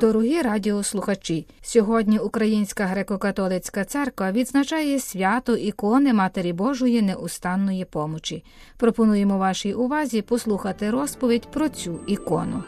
Дорогі радіослухачі, сьогодні Українська греко-католицька церква відзначає свято ікони Матері Божої неустанної помочі. Пропонуємо вашій увазі послухати розповідь про цю ікону.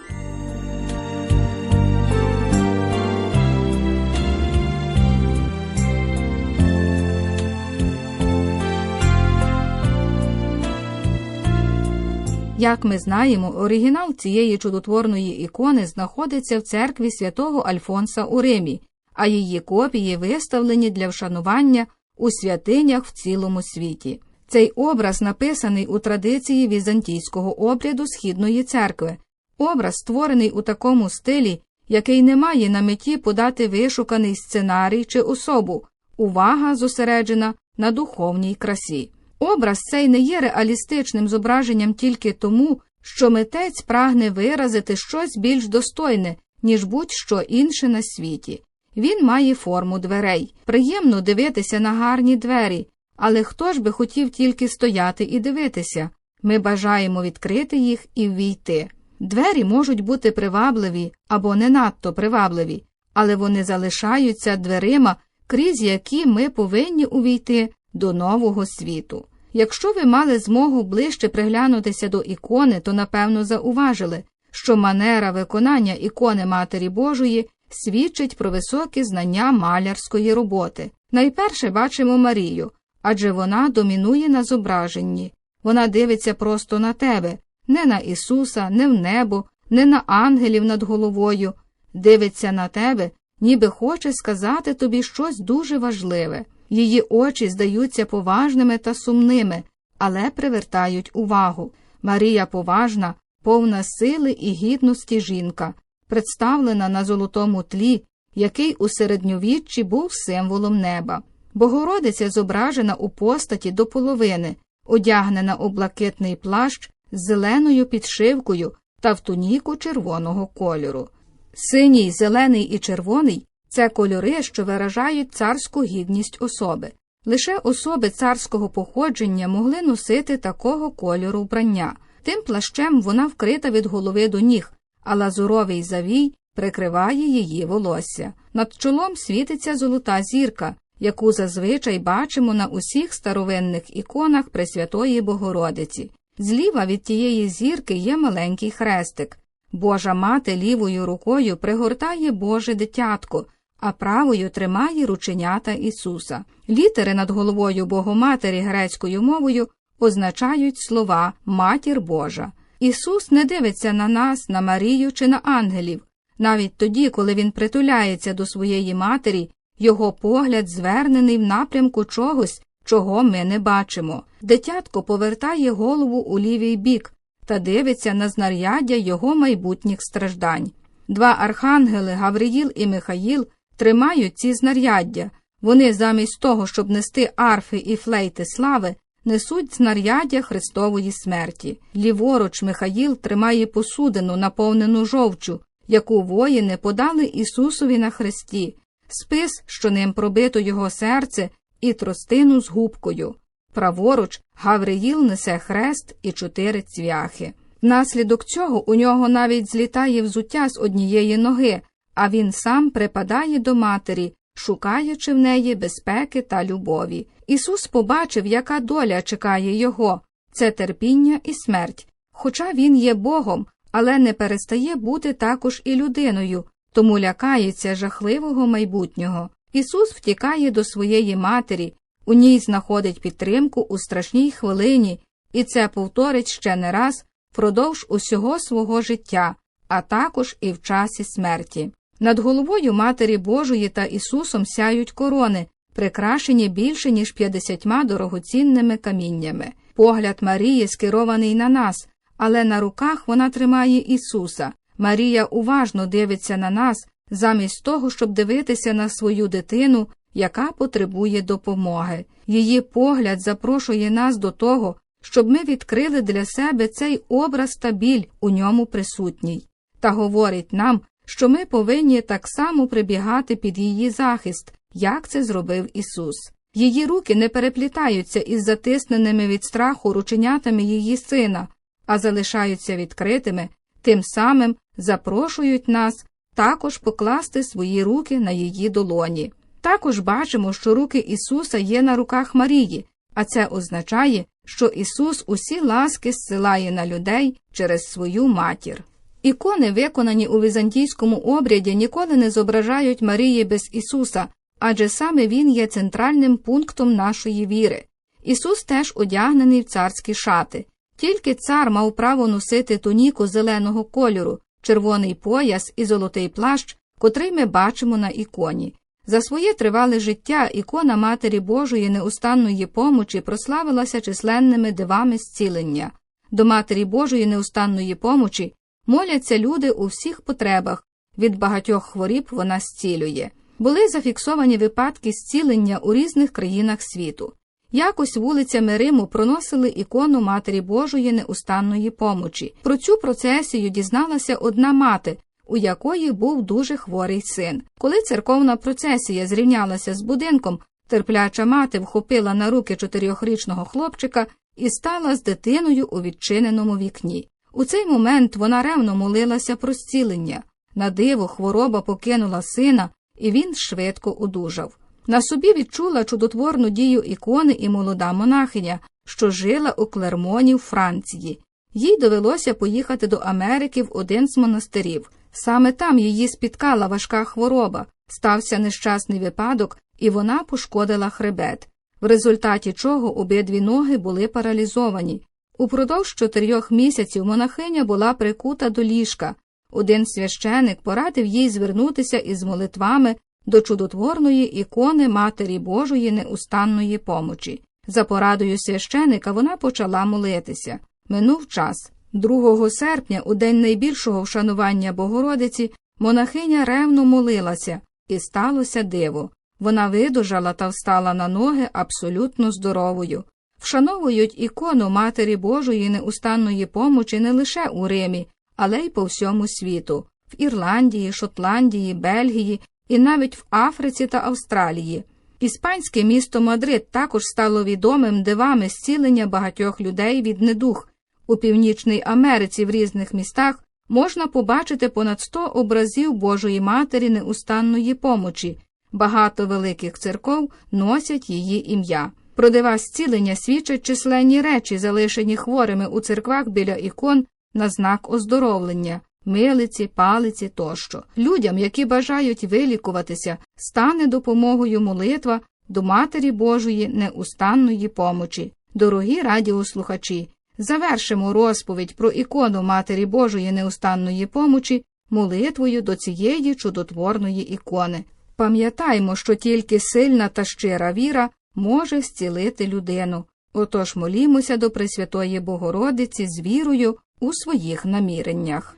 Як ми знаємо, оригінал цієї чудотворної ікони знаходиться в церкві святого Альфонса у Римі, а її копії виставлені для вшанування у святинях в цілому світі. Цей образ написаний у традиції візантійського обряду Східної церкви, образ створений у такому стилі, який не має на меті подати вишуканий сценарій чи особу, увага зосереджена на духовній красі. Образ цей не є реалістичним зображенням тільки тому, що митець прагне виразити щось більш достойне, ніж будь-що інше на світі. Він має форму дверей. Приємно дивитися на гарні двері, але хто ж би хотів тільки стояти і дивитися? Ми бажаємо відкрити їх і ввійти. Двері можуть бути привабливі або не надто привабливі, але вони залишаються дверима, крізь які ми повинні увійти до нового світу. Якщо ви мали змогу ближче приглянутися до ікони, то напевно зауважили, що манера виконання ікони Матері Божої свідчить про високі знання малярської роботи. Найперше бачимо Марію, адже вона домінує на зображенні. Вона дивиться просто на тебе, не на Ісуса, не в небо, не на ангелів над головою, дивиться на тебе, ніби хоче сказати тобі щось дуже важливе. Її очі здаються поважними та сумними, але привертають увагу. Марія поважна, повна сили і гідності жінка, представлена на золотому тлі, який у середньовіччі був символом неба. Богородиця зображена у постаті до половини, одягнена у блакитний плащ з зеленою підшивкою та в туніку червоного кольору. Синій, зелений і червоний це кольори, що виражають царську гідність особи. Лише особи царського походження могли носити такого кольору вбрання. Тим плащем вона вкрита від голови до ніг, а лазуровий завій прикриває її волосся. Над чолом світиться золота зірка, яку зазвичай бачимо на усіх старовинних іконах Пресвятої Богородиці. Зліва від тієї зірки є маленький хрестик. Божа мати лівою рукою пригортає Боже дитятко а правою тримає рученята Ісуса. Літери над головою Богоматері грецькою мовою означають слова Матір Божа. Ісус не дивиться на нас, на Марію чи на ангелів. Навіть тоді, коли Він притуляється до своєї матері, його погляд звернений в напрямку чогось, чого ми не бачимо. Дитятко повертає голову у лівий бік та дивиться на знаряддя його майбутніх страждань. Два архангели Гавриїл і Михаїл тримають ці знаряддя. Вони замість того, щоб нести арфи і флейти слави, несуть знаряддя Христової смерті. Ліворуч Михаїл тримає посудину, наповнену жовчу, яку воїни подали Ісусові на хресті, спис, що ним пробито його серце, і тростину з губкою. Праворуч Гавриїл несе хрест і чотири цвяхи. Внаслідок цього у нього навіть злітає взуття з однієї ноги, а він сам припадає до матері, шукаючи в неї безпеки та любові. Ісус побачив, яка доля чекає його це терпіння і смерть. Хоча він є Богом, але не перестає бути також і людиною, тому лякається жахливого майбутнього. Ісус втікає до своєї матері, у ній знаходить підтримку у страшній хвилині, і це повторить ще не раз впродовж усього свого життя, а також і в часі смерті. Над головою Матері Божої та Ісусом сяють корони, прикрашені більше ніж п'ятдесятьма дорогоцінними каміннями. Погляд Марії скерований на нас, але на руках вона тримає Ісуса. Марія уважно дивиться на нас, замість того, щоб дивитися на свою дитину, яка потребує допомоги. Її погляд запрошує нас до того, щоб ми відкрили для себе цей образ та біль у ньому присутній, та говорить нам, що ми повинні так само прибігати під її захист, як це зробив Ісус. Її руки не переплітаються із затисненими від страху рученятами її сина, а залишаються відкритими, тим самим запрошують нас також покласти свої руки на її долоні. Також бачимо, що руки Ісуса є на руках Марії, а це означає, що Ісус усі ласки зсилає на людей через свою матір. Ікони, виконані у візантійському обряді, ніколи не зображають Марії без Ісуса, адже саме Він є центральним пунктом нашої віри. Ісус теж одягнений в царські шати. Тільки цар мав право носити туніку зеленого кольору, червоний пояс і золотий плащ, котрий ми бачимо на іконі. За своє тривале життя ікона Матері Божої неустанної помочі прославилася численними дивами зцілення. До Матері Божої неустанної помочі моляться люди у всіх потребах, від багатьох хворіб вона зцілює. Були зафіксовані випадки зцілення у різних країнах світу. Якось вулицями Риму проносили ікону Матері Божої неустанної помочі. Про цю процесію дізналася одна мати, у якої був дуже хворий син. Коли церковна процесія зрівнялася з будинком, терпляча мати вхопила на руки чотирьохрічного хлопчика і стала з дитиною у відчиненому вікні. У цей момент вона ревно молилася про зцілення. На диво хвороба покинула сина, і він швидко одужав. На собі відчула чудотворну дію ікони і молода монахиня, що жила у Клермоні в Франції. Їй довелося поїхати до Америки в один з монастирів. Саме там її спіткала важка хвороба, стався нещасний випадок, і вона пошкодила хребет, в результаті чого обидві ноги були паралізовані. Упродовж чотирьох місяців монахиня була прикута до ліжка. Один священик порадив їй звернутися із молитвами до чудотворної ікони Матері Божої неустанної помочі. За порадою священика вона почала молитися. Минув час. 2 серпня, у день найбільшого вшанування Богородиці, монахиня ревно молилася, і сталося диво. Вона видужала та встала на ноги абсолютно здоровою. Вшановують ікону Матері Божої неустанної помочі не лише у Римі, але й по всьому світу в Ірландії, Шотландії, Бельгії і навіть в Африці та Австралії. Іспанське місто Мадрид також стало відомим дивами зцілення багатьох людей від недух. У Північній Америці в різних містах можна побачити понад 100 образів Божої Матері неустанної помочі. Багато великих церков носять її ім'я. Про дива зцілення свідчать численні речі, залишені хворими у церквах біля ікон на знак оздоровлення, милиці, палиці тощо. Людям, які бажають вилікуватися, стане допомогою молитва до Матері Божої неустанної помочі. Дорогі радіослухачі, завершимо розповідь про ікону Матері Божої неустанної помочі молитвою до цієї чудотворної ікони. Пам'ятаймо, що тільки сильна та щира віра може зцілити людину. Отож молімося до Пресвятої Богородиці з вірою у своїх наміреннях.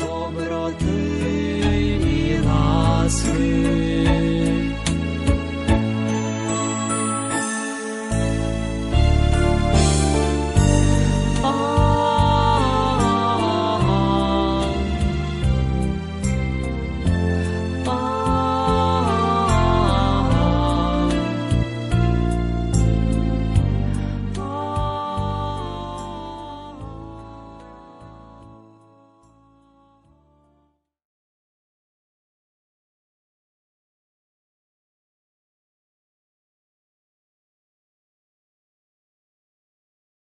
Доброти і ласки